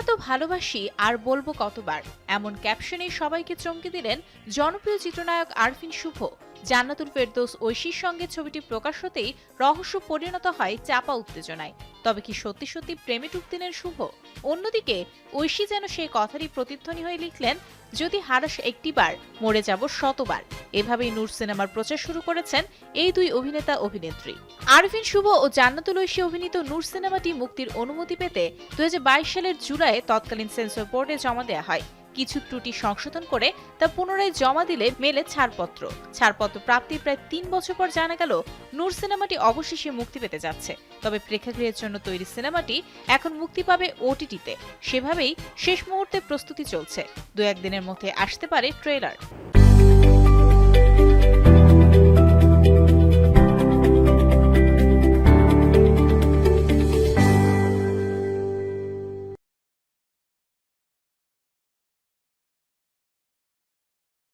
এত ভালোবাসি আর বলব কতবার। এমন ক্যাপশনে সবাইকে চমকে দিলেন জনপ্রিয় চিত্রনায়ক আরফিন শুভ। জান্নাতুল ফেরদোস ঐশীর সঙ্গে ছবিটি প্রকাশ হতেই রহস্য পরিণত হয় চাপা উত্তেজনায়। তবে কি সত্যি সত্যি প্রেমে দিলেন শুভ? অন্যদিকে ঐশী যেন সেই কথারই প্রতিধ্বনি হয়ে লিখলেন, যদি হারাস একটিবার, মরে যাব শতবার। এভাবেই নূর সিনেমার প্রচার শুরু করেছেন এই দুই অভিনেতা অভিনেত্রী। আরভিন শুভ ও জান্নাতুল ঐশী অভিনীত নূর সিনেমাটি মুক্তির অনুমতি পেতে দুই হাজার বাইশ সালের জুলাইয়ে তৎকালীন সেন্সর বোর্ডে জমা দেওয়া হয়। কিছু ত্রুটি সংশোধন করে তা পুনরায় জমা দিলে মেলে ছাড়পত্র। ছাড়পত্র প্রাপ্তির প্রায় তিন বছর পর জানা গেল, নূর সিনেমাটি অবশেষে মুক্তি পেতে যাচ্ছে। তবে প্রেক্ষাগৃহের জন্য তৈরি সিনেমাটি এখন মুক্তি পাবে ওটিটিতে। সেভাবেই শেষ মুহূর্তে প্রস্তুতি চলছে। দু একদিনের মধ্যে আসতে পারে ট্রেলার।